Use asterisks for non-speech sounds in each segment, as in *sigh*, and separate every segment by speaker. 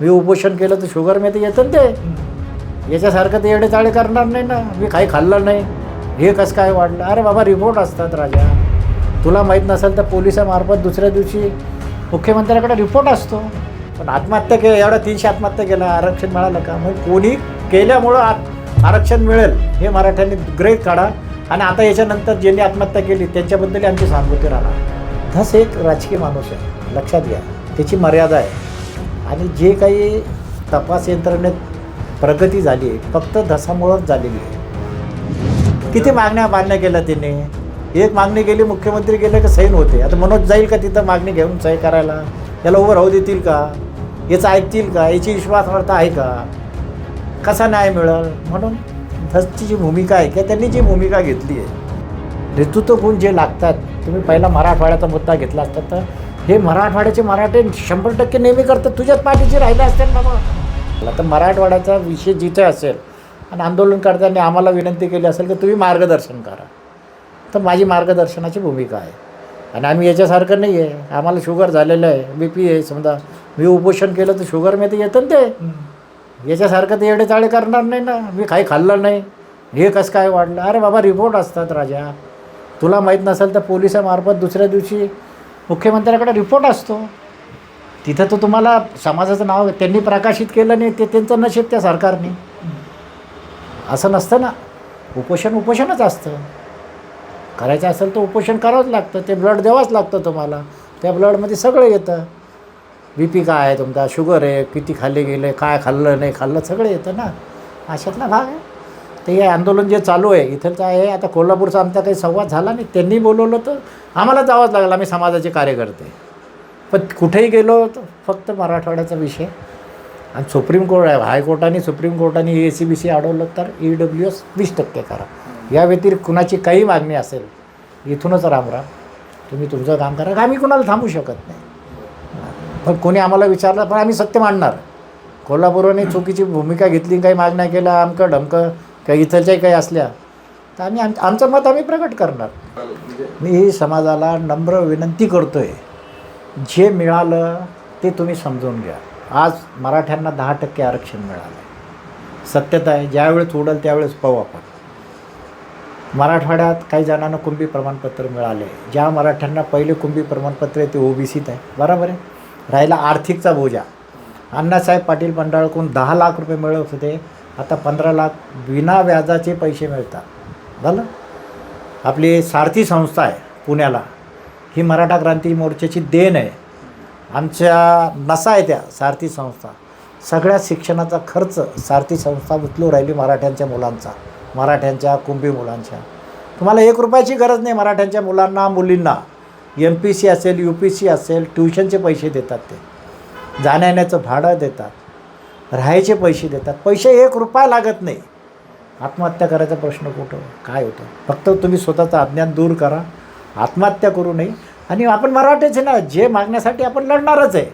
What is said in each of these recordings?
Speaker 1: मी उपोषण केलं तर शुगरमध्ये येतं ना ते. याच्यासारखं ते एवढे चाळे करणार नाही ना. मी काही खाल्लं नाही. हे कसं काय वाढलं? अरे बाबा रिपोर्ट असतात राजा. तुला माहीत नसेल तर पोलिसामार्फत दुसऱ्या दिवशी मुख्यमंत्र्याकडे रिपोर्ट असतो. पण आत्महत्या के एवढा तीनशे आत्महत्या केला आरक्षण मिळालं का? मग कोणी केल्यामुळं आत आरक्षण मिळेल हे मराठ्यांनी ग्रेट काढा. आणि आता याच्यानंतर ज्यांनी आत्महत्या केली त्यांच्याबद्दल आमची सहानुभूती राहणार धस एक राजकीय माणूस आहे. लक्षात घ्या. त्याची मर्यादा आहे. आणि जे काही तपास यंत्रणेत प्रगती झाली आहे फक्त धसामुळंच झालेली आहे. किती मागण्या मान्य केल्या त्यांनी? एक मागणी केली मुख्यमंत्री गेले का सैन होते? आता मनोज जाईल का तिथं मागणी घेऊन सही करायला? याला उभं राहू देतील का? याचं ऐकतील का? याची विश्वासार्हता आहे का? कसा न्याय मिळेल? म्हणून धसची जी भूमिका आहे किंवा त्यांनी जी भूमिका घेतली आहे नेतृत्व गुण जे लागतात तुम्ही पहिला मराठवाड्याचा मुद्दा घेतला असता तर हे मराठवाड्याचे मराठे शंभर टक्के नेहमी करतात. तुझ्याच पाठीचे राहिले असतील बाबा. मला तर मराठवाड्याचा विषय जिथे असेल आणि आंदोलन करताना आम्हाला विनंती केली असेल की तुम्ही मार्गदर्शन करा. तर माझी मार्गदर्शनाची भूमिका आहे. आणि आम्ही याच्यासारखं नाही आहे आम्हाला शुगर झालेलं आहे. बी पी आहे समजा. मी उपोषण केलं तर शुगरमध्ये येतं ना ते. याच्यासारखं ते येडे चाळे करणार नाही ना. मी काही खाल्लं नाही. हे कसं काय वाढलं? अरे बाबा रिपोर्ट असतात राजा. तुला माहीत नसेल तर पोलिसामार्फत दुसऱ्या दिवशी मुख्यमंत्र्याकडे रिपोर्ट असतो. तिथं तर तुम्हाला समाजाचं नाव त्यांनी प्रकाशित केलं नाही ते त्यांचं नशीब त्या सरकारने. असं नसतं ना. उपोषण उपोषणच असतं. करायचं असेल तर उपोषण करावंच लागतं. ते ब्लड द्यावंच लागतं तुम्हाला. त्या ब्लडमध्ये सगळं येतं. बी पी काय आहे तुमचा? शुगर आहे. किती खाल्ले गेले? काय खाल्लं नाही खाल्लं? सगळं येतं ना. अशातला भाग आहे. ते हे आंदोलन जे चालू आहे इथलचं आहे आता कोल्हापूरचा आमचा काही संवाद झाला नाही त्यांनी बोलवलं तर आम्हाला जावंच लागलं आम्ही समाजाचे कार्यकर्ते. पण कुठेही गेलो तर फक्त मराठवाड्याचा विषय. आणि सुप्रीम कोर्ट आहे हायकोर्टाने सुप्रीम कोर्टाने ए सी बी सी अडवलं तर ई डब्ल्यू एस वीस टक्के करा. या व्यतिरिक्त कुणाची काही मागणी असेल इथूनच रामराम तुम्ही तुमचं काम करा. का आम्ही कुणाला थांबू शकत नाही. पण कोणी आम्हाला विचारलं पण आम्ही सत्य मांडणार. कोल्हापूरने चुकीची भूमिका घेतली काही मागण्या केल्या आमकं ढमकं काही इथलच्याही काही असल्या तर आम्ही आम आमचं मत आम्ही प्रकट करणार. मी समाजाला नम्र विनंती करतो आहे जे मिळालं ते तुम्ही समजून घ्या. आज मराठ्यांना दहा टक्के आरक्षण मिळालं सत्यता आहे ज्यावेळेस उडल त्यावेळेस पाहू आपण. मराठवाड्यात काही जणांना कुंभी प्रमाणपत्र मिळाले. ज्या मराठ्यांना पहिले कुंभी प्रमाणपत्र आहे ते ओबीसीत आहे. बरोबर आहे? राहिला आर्थिकचा बोजा. अण्णासाहेब पाटील मंडळाकडून दहा लाख रुपये मिळत होते. आता पंधरा लाख विना व्याजाचे पैसे मिळतात. झालं? आपली सारथी संस्था आहे पुण्याला. ही मराठा क्रांती मोर्चाची देण आहे. आमच्या नसा आहे त्या सारथी संस्था. सगळ्या शिक्षणाचा खर्च सारथी संस्था उचलू राहिली मराठ्यांच्या मुलांचा मराठ्यांच्या कुंभी मुलांच्या. तुम्हाला एक रुपयाची गरज नाही मराठ्यांच्या मुलांना मुलींना. एम पी सी असेल यू पी सी असेल ट्युशनचे पैसे देतात ते. जाण्यायेण्याचं भाडं देतात. राहायचे पैसे देतात. पैसे एक रुपया लागत नाही. आत्महत्या करायचा प्रश्न कुठं? काय होतं? फक्त तुम्ही स्वतःचं अज्ञान दूर करा. आत्महत्या करू नये. आणि आपण मराठीच आहे ना जे मागण्यासाठी आपण लढणारच आहे.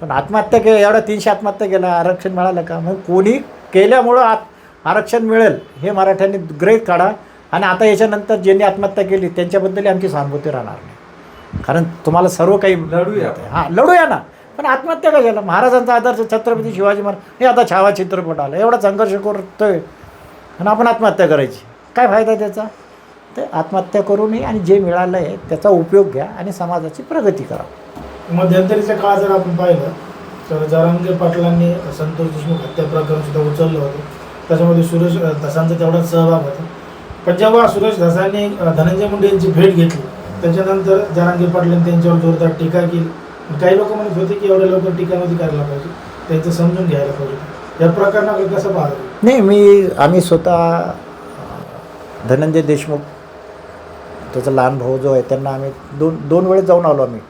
Speaker 1: पण आत्महत्या के एवढा तीनशे आत्महत्या केला आरक्षण मिळालं का? मग कोणी केल्यामुळं आत आरक्षण मिळेल हे मराठ्यांनी ग्रेट काढा. आणि आता याच्यानंतर ज्यांनी आत्महत्या केली त्यांच्याबद्दल आमची सहानुभूती राहणार नाही. कारण तुम्हाला सर्व काही
Speaker 2: लढूया.
Speaker 1: हां लढूया ना. पण आत्महत्या का झाला? महाराजांचा आदर्श छत्रपती शिवाजी महाराज हे आता छावा चित्रपट आला. एवढा संघर्ष करतोय. आणि आपण आत्महत्या करायची. काय फायदा त्याचा? ते आत्महत्या करू नये आणि जे मिळालं आहे त्याचा उपयोग घ्या आणि समाजाची प्रगती करा.
Speaker 3: मध्यंतरीच्या काळात जर आपण पाहिलं तर जरांगे पाटलांनी संतोष देशमुख हत्या प्रकरण सुद्धा उचललं होतं. त्याच्यामध्ये सुरेश धसांचा तेवढाच सहभाग होता. पण जेव्हा सुरेश धसांनी धनंजय मुंडे यांची भेट घेतली त्याच्यानंतर जरांगे पाटलांनी त्यांच्यावर जोरदार टीका केली. काही लोक म्हणत होते की एवढ्या लवकर टीका नव्हती करायला पाहिजे. त्यांचं समजून घ्यायला पाहिजे. या प्रकरणाकडे कसं पाहतो?
Speaker 1: नाही मी आम्ही स्वतः धनंजय देशमुख त्याचा लहान भाऊ जो आहे त्यांना आम्ही दोन दोन वेळेस जाऊन आलो आम्ही.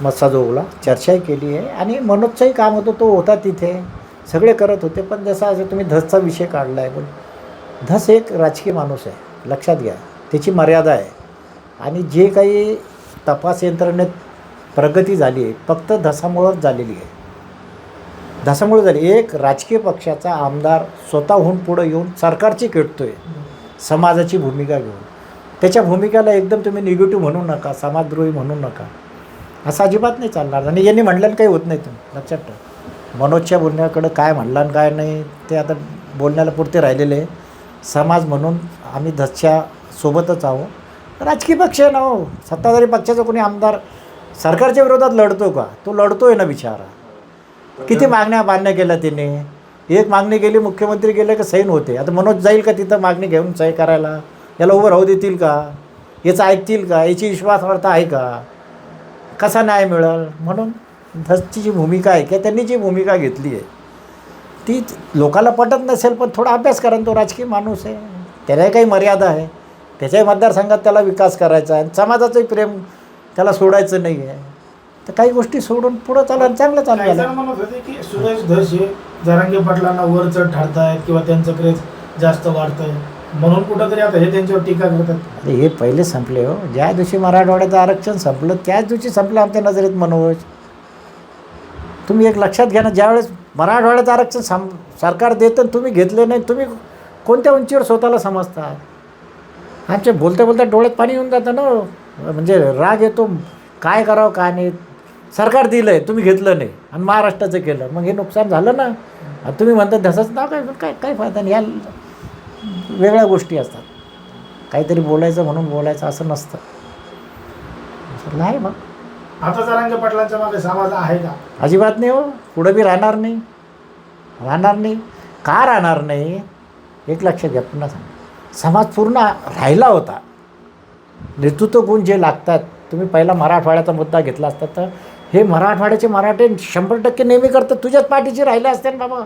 Speaker 1: मस्साजोगला चर्चाही केली आहे. आणि मनोजचंही काम होतं तो होता तिथे. सगळे करत होते पण जसा असं तुम्ही धसचा विषय काढला आहे पण धस एक राजकीय माणूस आहे. लक्षात घ्या. त्याची मर्यादा आहे. आणि जे काही तपास यंत्रणेत प्रगती झाली आहे. फक्त धसामुळंच झालेली आहे. धसामुळे झाली. एक राजकीय पक्षाचा आमदार स्वतःहून पुढं येऊन सरकारची खेळतोय. समाजाची भूमिका घेऊन. त्याच्या भूमिकेला एकदम तुम्ही निगेटिव्ह म्हणू नका समाजद्रोही म्हणू नका. असं अजिबात नाही चालणार. आणि यांनी म्हणल्यानं काही होत नाही तुम्ही. लक्षात ठेवा. मनोजच्या बोलण्याकडं काय म्हणला आणि काय नाही ते आता बोलण्याला पुरते राहिलेले आहे. समाज म्हणून आम्ही धसच्या सोबतच आहो राजकीय पक्ष आहे ना हो. सत्ताधारी पक्षाचा कोणी आमदार सरकारच्या विरोधात लढतो का? तो लढतोय ना बिचारा. किती मागण्या मान्य केल्या तिने? एक मागणी केली मुख्यमंत्री गेले का सैन होते? आता मनोज जाईल का तिथं मागणी घेऊन सही करायला? याला उभं राहू देतील का? याचं ऐकतील का? याची विश्वासार्हता आहे का? कसा न्याय मिळेल? म्हणून धसची जी भूमिका आहे किंवा त्यांनी जी भूमिका घेतली आहे ती लोकाला पटत नसेल पण थोडा अभ्यास करा तो. राजकीय माणूस आहे. त्यालाही काही मर्यादा आहे. त्याच्याही मतदारसंघात त्याला विकास करायचा आहे. समाजाचंही प्रेम त्याला सोडायचं नाही आहे. तर काही गोष्टी सोडून पुढं चालू चांगलं चालू झालं.
Speaker 3: म्हणत होते की सुरेश धस हे जरांगे पाटलांना वर चढ ठाडतायत किंवा त्यांचं क्रेज जास्त वाढतंय. म्हणून कुठंतरी आता हे त्यांच्यावर टीका करतात.
Speaker 1: अरे हे पहिले संपले हो. ज्या दिवशी मराठवाड्याचं आरक्षण संपलं त्याच दिवशी संपलं आमच्या नजरेत मनोज. तुम्ही एक लक्षात घ्या ना ज्यावेळेस मराठवाड्याचं आरक्षण सरकार देतं आणि तुम्ही घेतले नाही तुम्ही कोणत्या उंचीवर स्वतःला समजता? आमच्या बोलता बोलता डोळ्यात पाणी येऊन जातं ना हो. म्हणजे राग येतो काय करावं काय नाही. सरकार दिलं आहे तुम्ही घेतलं नाही. आणि महाराष्ट्राचं केलं. मग हे नुकसान झालं ना. तुम्ही म्हणता धसच नाव काय? काय काय फायदा नाही. या वेगळ्या गोष्टी असतात. काहीतरी बोलायचं म्हणून बोलायचं असं नसतं. नाही मग
Speaker 3: आता जरांगे पाटलांच्या मागे समाज आहे का?
Speaker 1: अजिबात नाही हो. पुढं बी राहणार नाही. राहणार नाही. का राहणार नाही? एक लक्षात घ्या पुन्हा सांग. समाज पूर्ण राहिला होता. नेतृत्व गुण जे लागतात तुम्ही पहिला मराठवाड्याचा मुद्दा घेतला असता तर हे मराठवाड्याचे मराठे शंभर टक्के नेहमी करतात. तुझ्याच पाठीचे राहिले असते ना बाबा.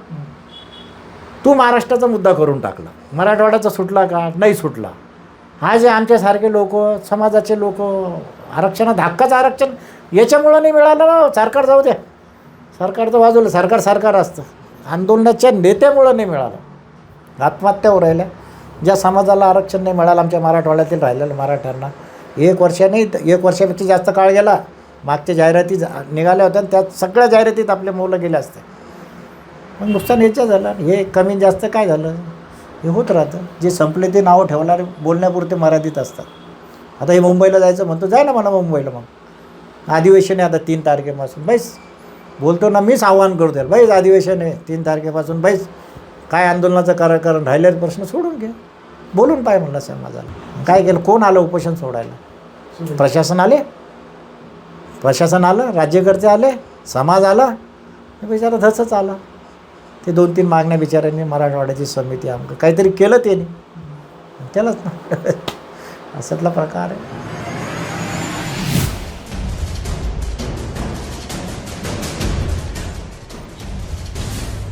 Speaker 1: तू महाराष्ट्राचा मुद्दा करून टाकला. मराठवाड्याचा सुटला का? नाही सुटला. हा जे आमच्यासारखे लोक समाजाचे लोक आरक्षणात हक्काचं आरक्षण याच्यामुळं नाही मिळालं ना. सरकार जाऊ द्या सरकारचं बाजूला सरकार सरकार असतं. आंदोलनाच्या नेत्यामुळं नाही मिळालं. आत्महत्यावर राहिल्या. ज्या समाजाला आरक्षण नाही मिळालं आमच्या मराठवाड्यातील राहिलेल्या मराठ्यांना. एक वर्षाने एक वर्षापेक्षा जास्त काळ गेला मागच्या जाहिराती जा- निघाल्या होत्या आणि त्यात सगळ्या जाहिरातीत आपले मुलं गेले असते. मग नुकसान याच्या झालं. हे कमी जास्त काय झालं? हे होत राहतं. जे संपले ते नावं ठेवणारे बोलण्यापुरते मर्यादित असतात. आता हे मुंबईला जायचं म्हणतो जाय ना म्हणा मुंबईला मग. अधिवेशन आहे आता तीन तारखेपासून. बैस. बोलतो ना मीच आव्हान करू त्याला बैस अधिवेशन आहे तीन तारखेपासून. बैस. काय आंदोलनाचं कारण राहिलेले प्रश्न सोडून घे. बोलून पाय म्हणलं समाजाला. काय केलं? कोण आलं उपोषण सोडायला? प्रशासन आले. प्रशासन आलं राज्यकर्ते आले समाज आला. बिचारा धसच आला. ते दोन तीन मागण्या बिचाऱ्यांनी मराठवाड्याची समिती आमचं काहीतरी केलं त्यांनी. त्यालाच ना. *laughs* असातला प्रकार आहे.